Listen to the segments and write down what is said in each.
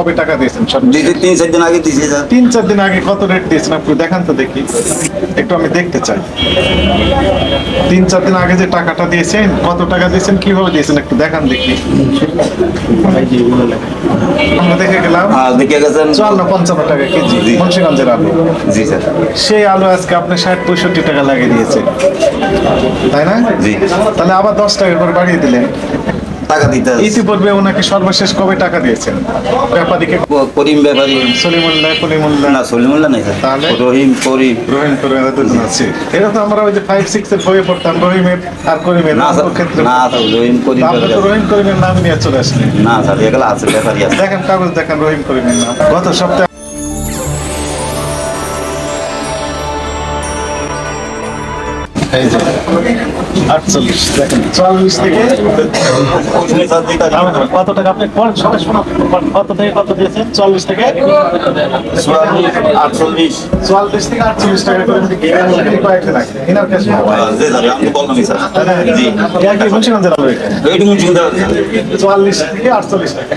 কবে টাকা দিয়েছেন দিদি তিন চার দিন আগে দিয়েছে তিন চার দিন আগে কত রেট দিয়েছেন? আপনি দেখান তো দেখি। একটু আমি দেখতে চাই। তিন চার দিন আগে যে টাকাটা দিয়েছেন কত টাকা দিয়েছেন কীভাবে দিয়েছেন একটু দেখান দেখি। আমরা দেখে গেলাম। হ্যাঁ দেখে গেছেন। চুয়ান্ন পঞ্চান্ন টাকা কেজি মুন্সিগঞ্জের আলু। জি স্যার। সেই আলু আজকে আপনি ষাট পঁয়ষট্টি টাকা লাগিয়ে দিয়েছে তাই না? জি। তাহলে আবার দশ টাকা করে বাড়িয়ে দিলেন। টাকা দিতে ইতিপূর্বে ওনাকে সর্বশেষ কবে টাকা দিয়েছেন? ব্যাপারীকে করিম ব্যাপারী। সলিমুল্লাহ কলিমুল্লাহ। না সলিমুল্লাহ নাই স্যার। তাহলে? রহিম করিম। রহিম করে দুজন আছে। এটা তো আমরা ওই যে ফাইভ সিক্স এর বইয়ে পড়তাম রহিমের আর করিমের না ক্ষেত্রে না স্যার রহিম করিম আপনি তো রহিম করিমের নাম নিয়ে চলে আসলেন না স্যার এগুলো আছে ব্যাপারী আছে। দেখেন কাগজ দেখেন রহিম করিমের নাম। গত সপ্তাহে এই যে। আটচল্লিশ দেখেন। চুয়াল্লিশ থেকে। কত টাকা আপনি কত থেকে কত দিয়েছেন? চুয়াল্লিশ থেকে? আটচল্লিশ। চুয়াল্লিশ থেকে আটচল্লিশ টাকা করে কয়েকটা লাগে। ইনার কাছে হ্যাঁ, চুয়াল্লিশ থেকে আটচল্লিশ টাকা।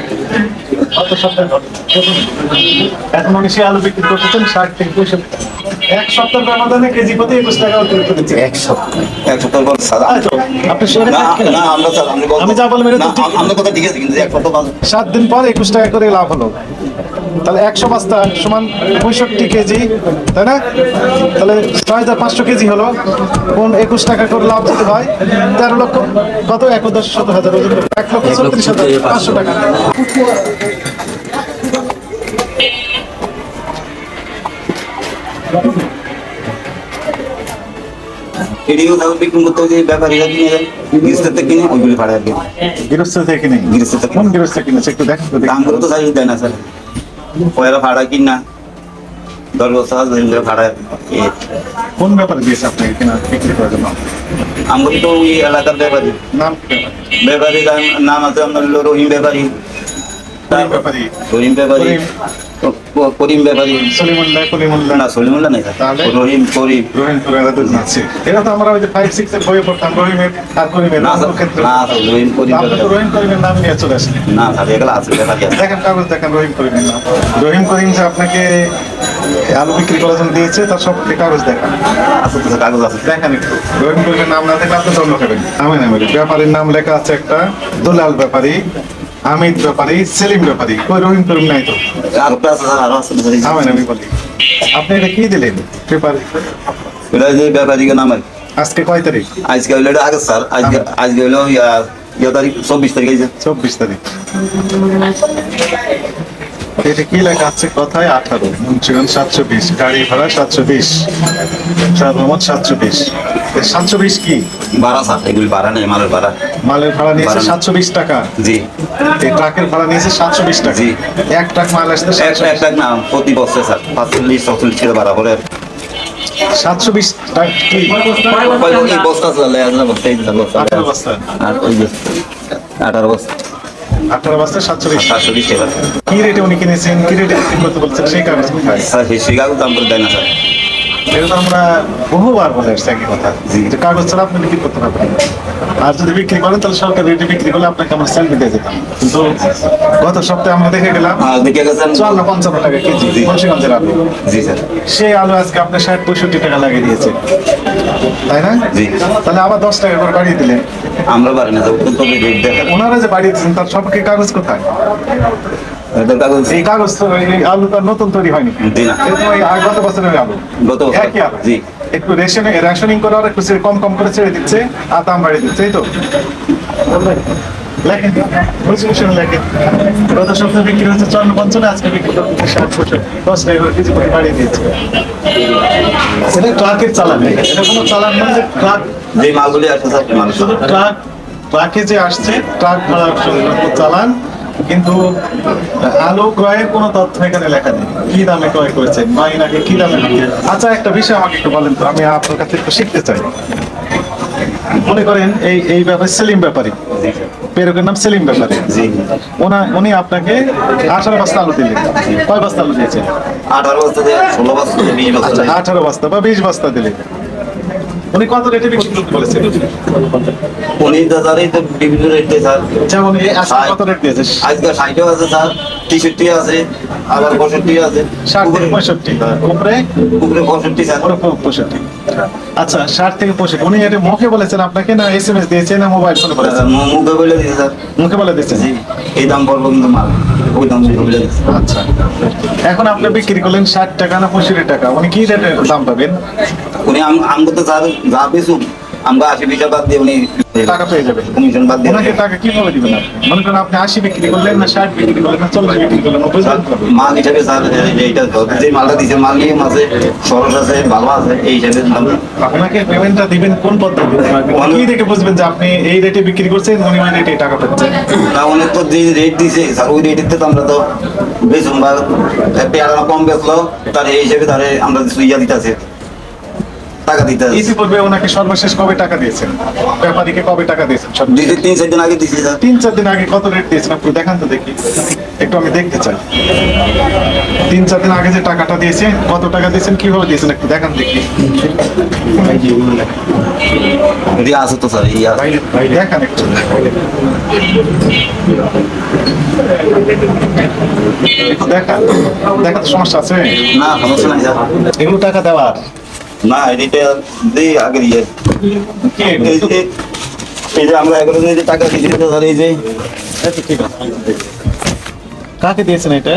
এখন উনি সে আলু বিক্রি করতেছেন ষাট থেকে পঁয়ষট্টি টাকা। এক সপ্তাহ ব্যবধানে কেজি প্রতি একুশ টাকা অতিরিক্ত দিচ্ছে এক সপ্তাহ। এক সপ্তাহ পর স্যার আপনি সেটা না না আমরা স্যার আমি যা বললাম এটা না, ঠিক। আম- কথা ঠিক আছে কিন্তু এক সপ্তাহ সাত দিন পর একুশ টাকা করে লাভ হলো। তাহলে একশো বস্তা সমান পঁয়ষট্টি কেজি তাই না? তাহলে ছয় হাজার পাঁচশো কেজি হলো। কোন একুশ টাকা করে লাভ যদি হয়? তেরো লক্ষ কত? এক দশ শত হাজার। এক লক্ষ ছত্রিশ হাজার পাঁচশো টাকা। বিক্রি করতে যে ব্যাপারীরা কিনে যায় গৃহস্থের থেকে কিনে ওইগুলি ভাড়া আর গৃহস্থ থেকে নেই গৃহস্থ থেকে। কোন গৃহস্থ কিনেছে? একটু দেখেন তো দেখি। দাম করে তো চাই দেয় না স্যার। পয়লা ভাড়া কিন না। দশ বছর হাজার ধরে ভাড়া কোন ব্যাপারে দিয়েছে আপনাকে কিনা বিক্রি করার জন্য? আমরা তো ওই এলাকার ব্যাপারী। নাম ব্যাপারী? নাম আছে আপনার রহিম ব্যাপারী। কোন ব্যাপারী। রহিম ব্যাপারী। করিম। করিম ব্যাপারী। সলিমুল্লাহ কলিমুল্লাহ না সলিমুল্লাহ নাই রহিম করিম। রহিম করে দুজন আছে। এটা তো আমরা ওই যে ফাইভ সিক্স এর বইয়ে পড়তাম রহিমের আর করিমের না ক্ষেত্রে। না রহিম করিম রহিম করিমের নাম নিয়ে চলে আসলেন না স্যার এগুলো আছে দেখেন কাগজ দেখেন রহিম করিমের নাম। রহিম করিম যে আপনাকে আলু বিক্রি করার জন্য দিয়েছে তার সব কাগজ দেখান। তো কাগজ আছে। দেখেন একটু। রহিম করিমের নাম না থাকলে আপনি খাবেন। আমি নাম ব্যাপারীর নাম লেখা আছে একটা দুলাল ব্যাপারী। আমিদ ব্যাপারী সেলিম ব্যাপারী কই রহিম করিম নাই তো আরও তো আছে স্যার আরও আছে স্যার এই যে- আমি নামি বলি আপনি এটা কি দিলেন পেপার এটা যে ব্যাপারীকে নাম আর কি। আজকে কয় তারিখ আজকে হইল এটা আগে স্যার আজকে আজকে হইল ইয়া ইয়া তারিখ চব্বিশ তারিখ আছে চব্বিশ তারিখ এটা কি লেখা আছে? কথায় আঠারো। মুন্সিগঞ্জ সাতশো বিশ গাড়ি ভাড়া সাতশো বিশ সর্বমোট সাতশো বিশ সাতশো বিশ কি? বাড়া স্যার এগুলি বাড়া নেই মালের বাড়া মালের ভাড়া নিয়েছে সাতশো বিশ টাকা? জি। এই ট্রাকের ভাড়া নিয়েছে সাতশো বিশ টাকা। জি। এক ট্রাক মাল আসতে একটা একটা না প্রতি বছর স্যার পাঁচচল্লিশ ছচল্লিশ করে বাড়া করে। সাতশো বিশ টাকা বস্তা আঠারো বস্তা। আঠারো বস্তা। আঠারো বস্তা সাতশো বিশ সাতশো বিশ টাকা। কি রেটে উনি কিনেছেন? কি রেটে করতে বলছেন? সেই কাগজ স্যার সেই কাগজ দাম করে দেয় না স্যার। এটা তো আমরা বহুবার বলে এসছি একই কথা। যে কাগজ ছাড়া আপনি বিক্রি করতে পারবেন আর যদি বিক্রি করেন তাহলে সরকার রেটে বিক্রি করলে আপনাকে আমরা স্যালরি দিয়ে যেতাম কিন্তু গত সপ্তাহে আমরা দেখে গেলাম আর দেখে গেছেন। চুয়ান্ন পঞ্চান্ন টাকা কেজি। মুন্সিগঞ্জের আলু। জি স্যার। সেই আলু আজকে আপনি ষাট পঁয়ষট্টি টাকা লাগিয়ে দিয়েছে। তাই না? জি। তাহলে আবার দশ টাকা করে বাড়িয়ে দিলেন। আমরা পারি না তবে রেট দেখেন ওনারা যে বাড়িয়ে দিচ্ছেন তার সবকে কাগজ কোথায়? কাগজ এই কাগজ তো নতুন তৈরি হয়নি। জি না। এটা তো ওই আগ- গত বছরের আলু। গত বছর। জি। একটু রেশনে রেশনিং করে আর একটু কম কম করে ছেড়ে দিচ্ছে আর দাম বাড়িয়ে দিচ্ছে এই তো। লেখেন। রেজলিউশন লেখেন। গত সপ্তাহে বিক্রি হচ্ছে চুয়ান্ন পঞ্চান্ন আজকে বিক্রি করতে ষাট পঁয়ষট্টি দশ টাকা করে বাড়িয়ে দিয়েছে। এটা ট্রাকের চালান। এটা কোনো চালান নয় যে ট্রাক যে মালগুলি আসে মানুষ শুধু ট্রাক ট্রাকে যে আসছে ট্রাক ভাড়ার চালান কিন্তু আলু ক্রয়ের কোনো তথ্য এখানে লেখা নেই। কি দামে ক্রয় করেছেন? মাইনাকে কি দামে আচ্ছা একটা বিষয় আমাকে একটু বলেন তো আমি আপনার কাছে একটু শিখতে চাই। মনে করেন এই এই ব্যাপারে সেলিম ব্যাপারী। পেরকের নাম সেলিম ব্যাপারী। ওনা উনি আপনাকে আঠারো বস্তা আলু দিলেন। কয় বস্তা আলু দিয়েছেন? আঠারো ষোলো বছর আচ্ছা আঠারো বস্তা বা বিশ বস্তা দিলেন। উনি কত রেটে বিক্রি করতে বলেছেন? উনি দাদারই তো বিভিন্ন রেট দিয়ে স্যার। যেমন এই আজকে কত রেট দিয়েছে? আজকে ষাটও আছে স্যার। তেষট্টি আছে আবার পঁয়ষট্টি আছে। ষাট পঁয়ষট্টি। উপরে? উপরে পঁয়ষট্টি স্যার। পঁয়ষট্টি। আচ্ছা ষাট থেকে পঁয়ষট্টি উনি এটা মুখে বলেছেন আপনাকে না এস এম এস দিয়েছে না মোবাইল ফোনে বলেছেন? মুখে বলে দিয়েছে স্যার। মুখে বলে দিয়েছে জি এই দাম বলব কিন্তু মাল। ওই দাম বলে আচ্ছা। এখন আপনি বিক্রি করলেন ষাট টাকা না পঁয়ষট্টি টাকা। উনি কি রেটের দাম পাবেন? উনি আম আমগো তো যা যা বেশু আমরা আশি পয়সা বাদ দিয়ে উনি টাকা পেয়ে যাবেন। কমিশন বাদ দিয়ে ওনাকে টাকা কীভাবে দিবেন আপনি? মনে করেন আপনি আশি বিক্রি করলেন না ষাট বিক্রি করলেন না চল্লিশ বিক্রি করলেন মাল হিসাবে স্যার এইটা যে মালটা দিছে মাল নিয়ে আছে সরস আছে ভালো আছে এই হিসাবে আপনাকে পেমেন্টটা দিবেন কোন পদ্ধতি? কি দেখে বুঝবেন যে আপনি এই রেটে বিক্রি করছেন উনি ওই রেটে টাকা পাচ্ছেন না অনেক তো যে রেট দিছে স্যার ওই রেটের তো আমরা তো বেচুন বা পেয়ারা কম বেচলো তার এই হিসেবে তারে আমরা সুইয়া দিতেছে। টাকা দিতে আছে ইতিপূর্বে ওনাকে সর্বশেষ কবে টাকা দিয়েছেন? ব্যাপারীকে কবে টাকা দিয়েছেন দুই তিন চার দিন আগে স্যার। তিন চার দিন আগে কত রেট দিয়েছেন আপনি? দেখান তো দেখি। একটু আমি দেখতে চাই। তিন চার দিন আগে যে টাকাটা দিয়েছেন কত টাকা দিয়েছেন? কীভাবে দিয়েছেন একটু দেখান দেখি। দিয়ে আছে তো স্যার ইয়া দেখান একটু। একটু দেখান। দেখাতে সমস্যা আছে? না সমস্যা নাই স্যার। এগুলো টাকা দেওয়ার। না এটা দিয়ে আগে দিয়ে কি এই যে আমরা দিন যে টাকা দিয়েছি স্যার এই যে। আচ্ছা, ঠিক আছে কাকে দিয়েছেন এটা?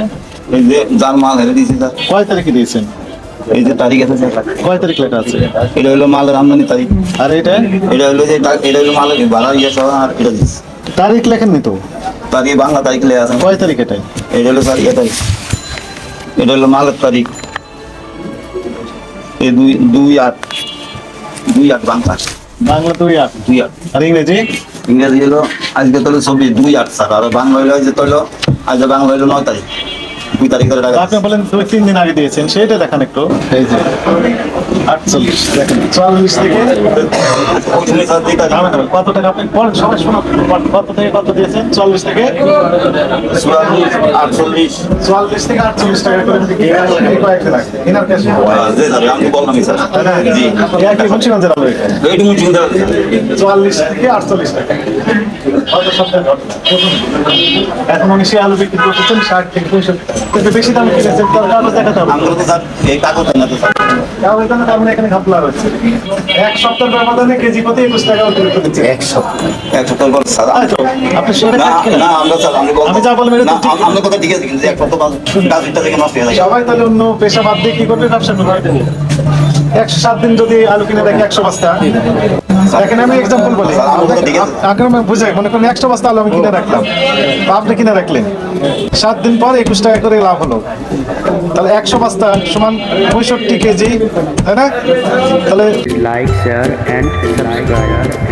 এই যে যার মাল হেরে দিয়েছি স্যার কয় তারিখে দিয়েছেন? এই যে তারিখ আছে। কয় তারিখ লেখা আছে? এটা হলো মালের আমদানি তারিখ। আর এটা? এটা হলো যে এটা হলো মালের ভাড়া ইয়ে সহ আর এটা দিচ্ছি তারিখ লেখেননি তো? তারিখ বাংলা তারিখ লেখা আছে। কয় তারিখ এটা এটা হলো স্যার ইয়ে তারিখ এটা হলো মালের তারিখ। এই দুই দুই আট দুই আট বাংলা। বাংলা দুই আট দুই আট আর ইংরেজি? ইংরেজি হলো আজকে তো হলো চব্বিশ দুই আট স্যার। আর বাংলা হলো যে তো হলো আজ বাংলা হলো নয় তারিখ। দুই তারিখ ধরে টাকা আপনি বলেন দুই তিন দিন আগে দিয়েছেন সেটা দেখান একটু। এই যে। আটচল্লিশ দেখেন। চুয়াল্লিশ থেকে কত টাকা আপনি সবাই কত থেকে কত দিয়েছেন? চল্লিশ থেকে? আটচল্লিশ। চুয়াল্লিশ থেকে আটচল্লিশ টাকা করে চুয়াল্লিশ থেকে আটচল্লিশ টাকা। সপ্তাহে ঘটনা। এখন উনি সে আলু বিক্রি করতেছেন ষাট থেকে পঁয়ষট্টি টাকা। কিন্তু বেশি দাম কিনেছেন তার কাগজ দেখাতে হবে। আমরা তো এই কাগজ না তো স্যার কাগজ দেখাতে আমরা এখানে ঘাপলা হচ্ছে। এক সপ্তাহের ব্যবধানে কেজি প্রতি একুশ টাকা অতিরিক্ত দিচ্ছে এক সপ্তাহ এক সপ্তাহ পর তাই আপনি শুনে না না আমরা স্যার আমি আমি যা বলব না আমরা কথা ঠিক আছে কিন্তু এক সপ্তাহ বাদ গাছটা থেকে নষ্ট হয়ে যায় সবাই তাহলে অন্য পেশা বাদ দিয়ে কি করবে? ব্যবসা করবে। একশো সাত দিন যদি আলু কিনে দেখি একশো বস্তা। এখানে আমি এক্সাম্পল বলি। আমি বুঝাই মনে করেন একশো বস্তা আলু আমি কিনে রাখলাম। বা আপনি কিনে রাখলেন। সাত দিন পর একুশ টাকা করে লাভ হলো। তাহলে একশো বস্তা সমান পঁয়ষট্টি কেজি, তাই না? তাহলে লাইক শেয়ার and subscribe.